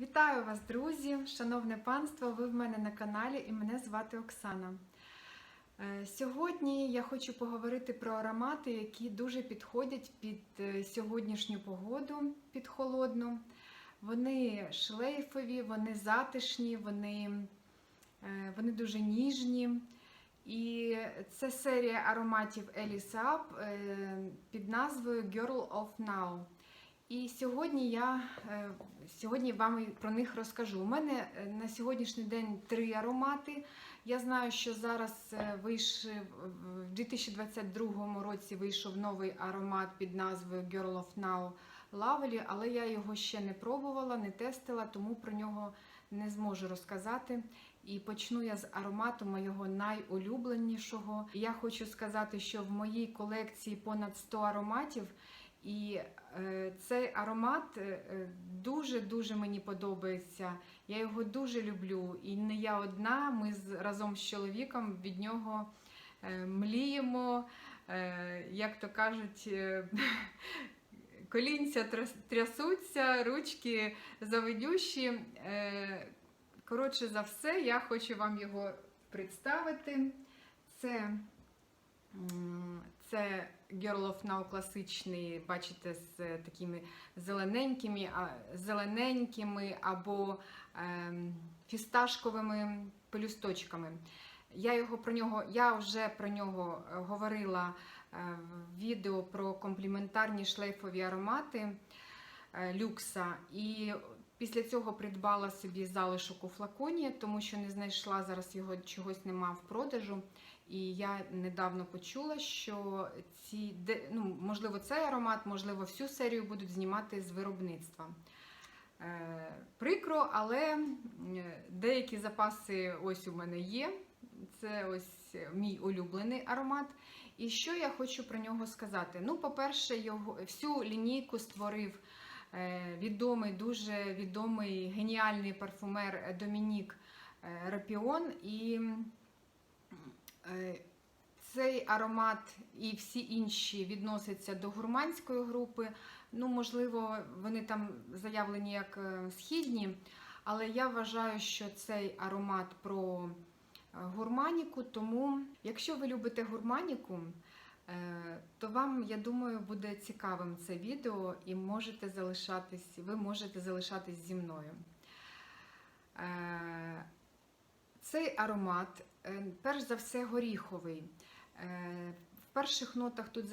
Вітаю вас, друзі! Шановне панство! Ви в мене на каналі і мене звати Оксана. Е, Сьогодні я хочу поговорити про аромати, які дуже підходять під е, сьогоднішню погоду, під холодну. Вони шлейфові, вони затишні, вони, е, вони дуже ніжні. І це серія ароматів Alice Up е, під назвою Girl of Now. І сьогодні я е, сьогодні вам про них розкажу. У мене е, на сьогоднішній день три аромати. Я знаю, що зараз е, вийшов в 2022 році вийшов новий аромат під назвою Girl of Now Lovely, але я його ще не пробувала, не тестила, тому про нього не зможу розказати. І почну я з аромату моєго найулюбленішого. Я хочу сказати, що в моїй колекції понад 100 ароматів. І цей аромат дуже-дуже мені подобається. Я його дуже люблю. І не я одна. Ми разом з чоловіком від нього е, мліємо, е, як то кажуть, е, колінця трясуться, ручки завидющі. Е, коротше за все, я хочу вам його представити. Це Це Girl of Now класичний, бачите, з е, такими зелененькими, зелененькими або ем, фісташковими пелюсточками. Я його про нього, я вже про нього е, говорила е, в відео про компліментарні шлейфові аромати люкса. І після цього придбала собі залишок у флаконі, тому що не знайшла зараз його чогось нема в продажу. І я недавно почула, що ці, ну, можливо, цей аромат, можливо, всю серію будуть знімати з виробництва. Е, прикро, але деякі запаси ось у мене є. Це ось мій улюблений аромат. І що я хочу про нього сказати? Ну, по-перше, його всю лінійку створив е, відомий, дуже відомий геніальний парфумер Домінік е, Рапіон. І Е, Цей аромат і всі інші відносяться до гурманської групи. Ну, можливо, вони там заявлені як е, східні, але я вважаю, що цей аромат про е, гурманіку. Тому, якщо ви любите гурманіку, е, то вам, я думаю, буде цікавим це відео і можете залишатись, ви можете залишатись зі мною. Цей аромат, е, перш за все, горіховий. Е, В перших нотах тут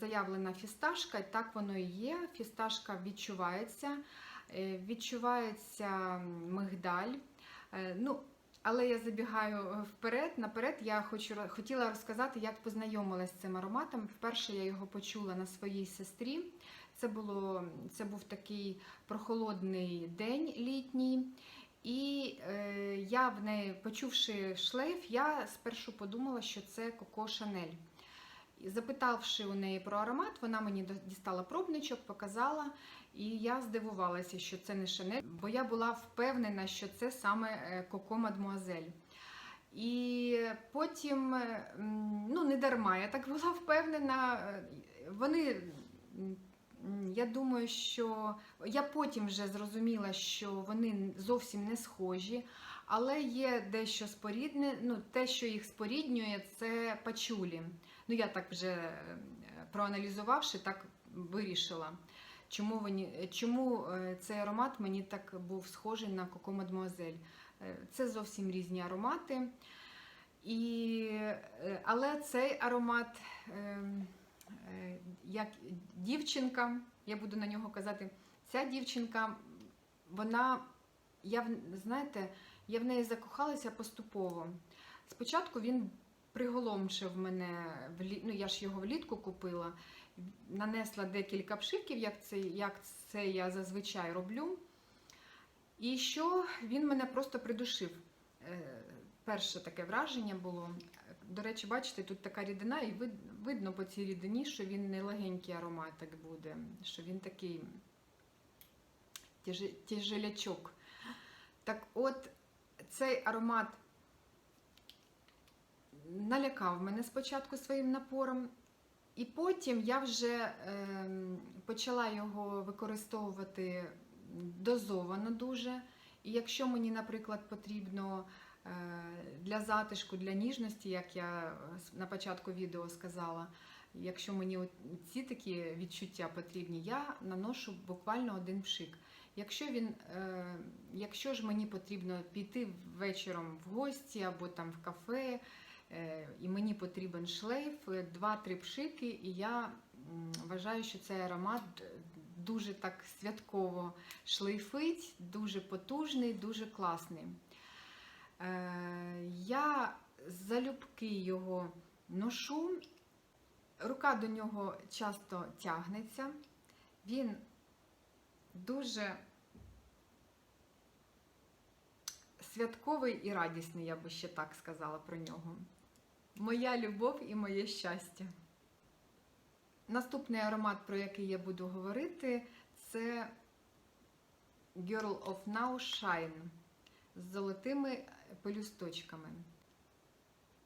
заявлена, фісташка, і так воно і є. Фісташка відчувається, е, відчувається мигдаль. Ну, але я забігаю вперед. Наперед я хочу, хотіла розказати, як познайомилася з цим ароматом. Вперше я його почула на своїй сестрі. Це, було, це був такий прохолодний день літній. В неї, почувши шлейф, я спершу подумала, що це Коко Шанель. Запитавши у неї про аромат, вона мені дістала пробничок, показала, і я здивувалася, що це не Шанель, бо я була впевнена, що це саме е, Коко Мадмуазель. І потім, е, ну не дарма, я так була впевнена. е, Вони, я думаю, що я потім вже зрозуміла, що вони зовсім не схожі, але є дещо спорідне. Ну, те, що їх споріднює, це пачулі. Ну, я так вже е, проаналізувавши, так вирішила. Чому, вони, чому е, цей аромат мені так був схожий на Коко Мадмуазель? Е, Це зовсім різні аромати. І, але цей аромат, е, е, як дівчинка, я буду на нього казати, ця дівчинка, вона, я знаєте, я в неї закохалася поступово. Спочатку він приголомшив мене, ну я ж його влітку купила, нанесла декілька пшиків, як це, як це я зазвичай роблю. І що він мене просто придушив. Е, Перше таке враження було. До речі, бачите, тут така рідина, і видно по цій рідині, що він не легенький ароматик буде, що він такий тяжелячок. Так от, цей аромат налякав мене спочатку своїм напором, і потім я вже ем, почала його використовувати дозовано дуже. І якщо мені, наприклад, потрібно е, для затишку, для ніжності, як я на початку відео сказала, якщо мені ці такі відчуття потрібні, я наношу буквально один пшик. Якщо він, е, якщо ж мені потрібно піти вечором в гості або там в кафе, е, і мені потрібен шлейф, е, два-три пшики, і я вважаю, що цей аромат дуже так святково шлейфить, дуже потужний, дуже класний. Е, Я залюбки його ношу, рука до нього часто тягнеться. Він дуже святковий і радісний, я би ще так сказала про нього. Моя любов і моє щастя. Наступний аромат, про який я буду говорити, це Girl of Now Shine з золотими пелюсточками.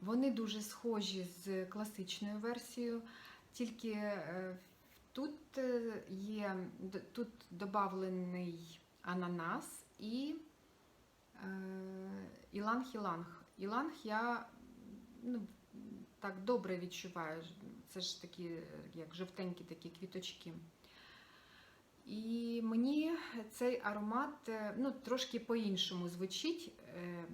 Вони дуже схожі з класичною версією, тільки е, тут е, є тут додавлений ананас і іланг-іланг. Іланг я ну, так добре відчуваю. Це ж такі, як жовтенькі такі квіточки. І мені цей аромат е, ну, трошки по-іншому звучить. Е,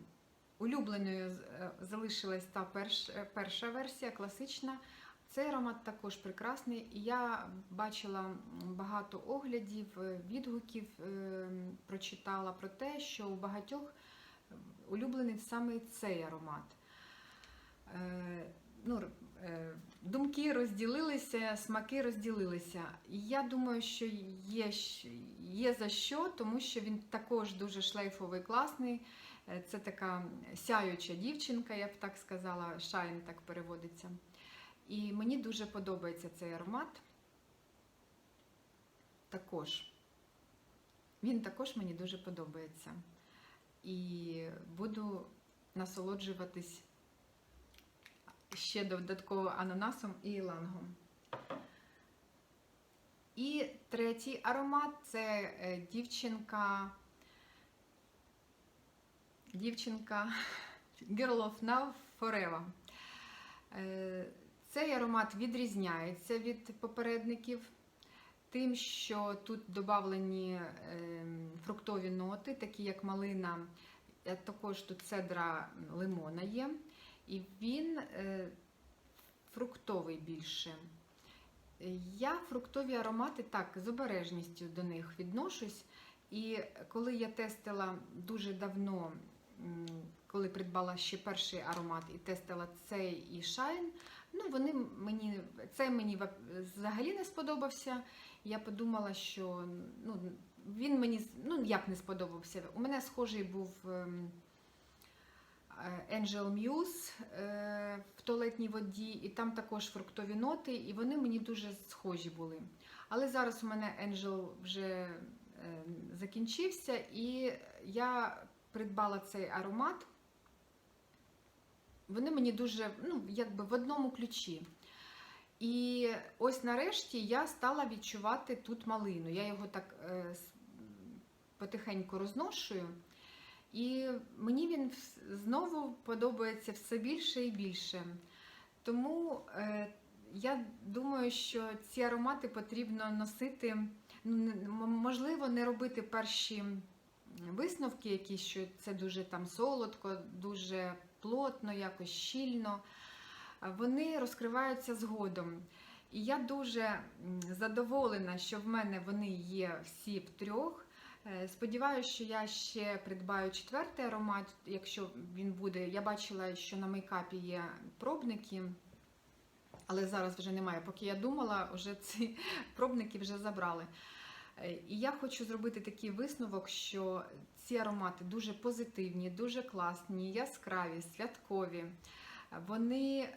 Улюбленою е, залишилась та перш, перша версія, класична. Цей аромат також прекрасний. І я бачила багато оглядів, е, відгуків, е, прочитала про те, що у багатьох улюблений саме цей аромат. Е, Ну, е, думки розділилися, смаки розділилися. І я думаю, що є, є за що, тому що він також дуже шлейфовий, класний. Е, Це така сяюча дівчинка, я б так сказала, шайн так переводиться. І мені дуже подобається цей аромат. Також. Він також мені дуже подобається. І буду насолоджуватись ще додатково ананасом і ілангом. І третій аромат це е, дівчинка. Дівчинка Girl of Now Forever. Цей аромат відрізняється від попередників тим, що тут додавлені ем, фруктові ноти, такі як малина, е, також тут цедра лимона є. І він е, фруктовий більше. Я фруктові аромати так з обережністю до них відношусь. І коли я тестила дуже давно, коли придбала ще перший аромат і тестила цей і Shine, ну вони мені цей мені взагалі не сподобався. Я подумала, що ну, він мені ну, як не сподобався. У мене схожий був. ем, е, Angel Muse е, в туалетній воді, і там також фруктові ноти, і вони мені дуже схожі були. Але зараз у мене Angel вже е, закінчився, і я придбала цей аромат. Вони мені дуже, ну, якби в одному ключі. І ось нарешті я стала відчувати тут малину. Я його так е, потихеньку розношую. І мені він знову подобається все більше і більше. Тому е, я думаю, що ці аромати потрібно носити, ну, можливо, не робити перші висновки, якісь, що це дуже там солодко, дуже плотно, якось щільно. Вони розкриваються згодом. І я дуже задоволена, що в мене вони є всі в трьох. Е, Сподіваюся, що я ще придбаю четвертий аромат, якщо він буде. Я бачила, що на мейкапі є пробники, але зараз вже немає. Поки я думала, вже ці пробники вже забрали. Е, І я хочу зробити такий висновок, що ці аромати дуже позитивні, дуже класні, яскраві, святкові. Вони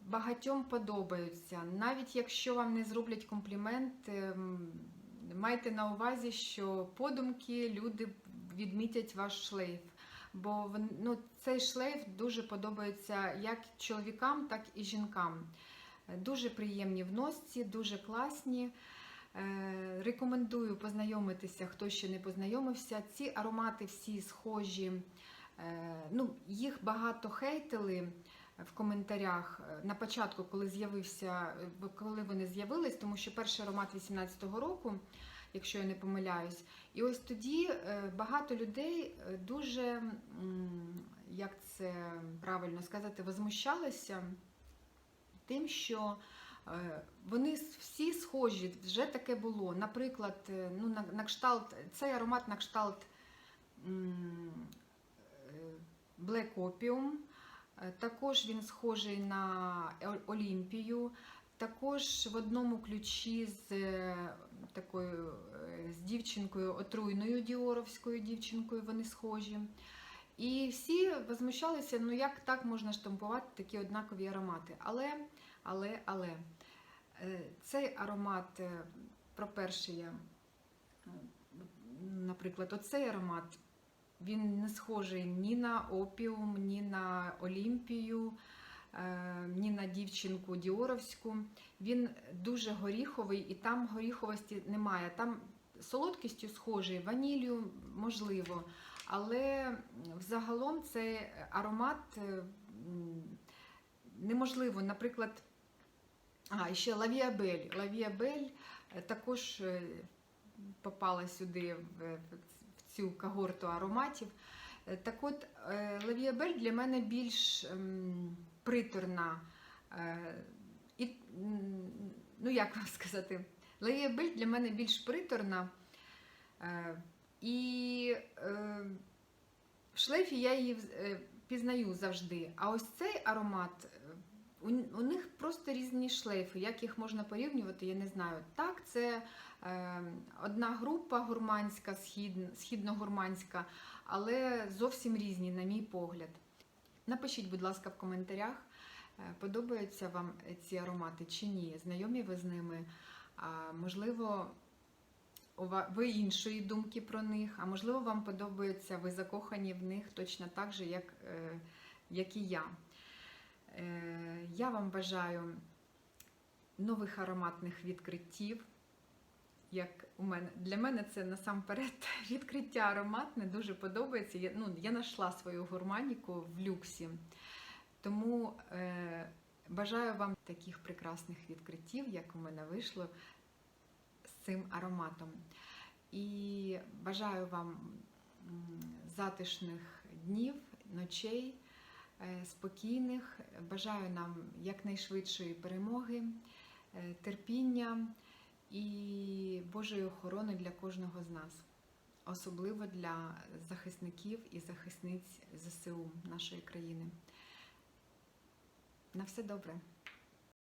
багатьом подобаються. Навіть якщо вам не зроблять комплімент, ем, майте на увазі, що подумки люди відмітять ваш шлейф. Бо ну, цей шлейф дуже подобається як чоловікам, так і жінкам. Е, Дуже приємні в носці, дуже класні. Е, Рекомендую познайомитися, хто ще не познайомився. Ці аромати всі схожі. Е, Ну, їх багато хейтили в коментарях е, на початку, коли з'явився, коли вони з'явились, тому що перший аромат 18-го року, якщо я не помиляюсь, і ось тоді багато людей дуже, як це правильно сказати, возмущалися тим, що вони всі схожі, вже таке було. Наприклад, е, ну, на, на кшталт, цей аромат на кшталт е, Black Opium, Е, також він схожий на Олімпію. Також в одному ключі з е, такою е, з дівчинкою, отруйною діоровською дівчинкою, вони схожі. І всі возмущалися, ну як так можна штампувати такі однакові аромати. Але, але, але е, цей аромат, е, про перший я, наприклад, оцей аромат, він не схожий ні на опіум, ні на Олімпію, е, ні на дівчинку Діоровську. Він дуже горіховий, і там горіховості немає. Там солодкістю схожий, ванілью можливо. Але взагалом цей аромат неможливо, наприклад, а, ще Лавіабель. Лавіабель е, також е, попала сюди в, цю когорту ароматів. Е, Так от, е, Лавіабель для мене більш ем, приторна. е, І, ну як вам сказати, Лавіабель для мене більш приторна. е, І е, в шлейфі я її е, пізнаю завжди. А ось цей аромат, е, у, у них просто різні шлейфи. Як їх можна порівнювати, я не знаю. Так, це е, одна група гурманська, схід, східно-гурманська, але зовсім різні, на мій погляд. Напишіть, будь ласка, в коментарях, е, подобаються вам ці аромати чи ні, знайомі ви з ними. А, можливо, ви іншої думки про них, а можливо, вам подобається, ви закохані в них точно так же, як, е, як і я. Е, Я вам бажаю нових ароматних відкриттів. Як у мене для мене це насамперед відкриття ароматне дуже подобається. Я, ну, я знайшла свою гурманіку в люксі. Тому е, бажаю вам таких прекрасних відкриттів, як у мене вийшло з цим ароматом. І бажаю вам затишних днів, ночей, спокійних. Бажаю нам якнайшвидшої перемоги, е, терпіння і Божої охорони для кожного з нас, особливо для захисників і захисниць ЗСУ нашої країни. На все добре.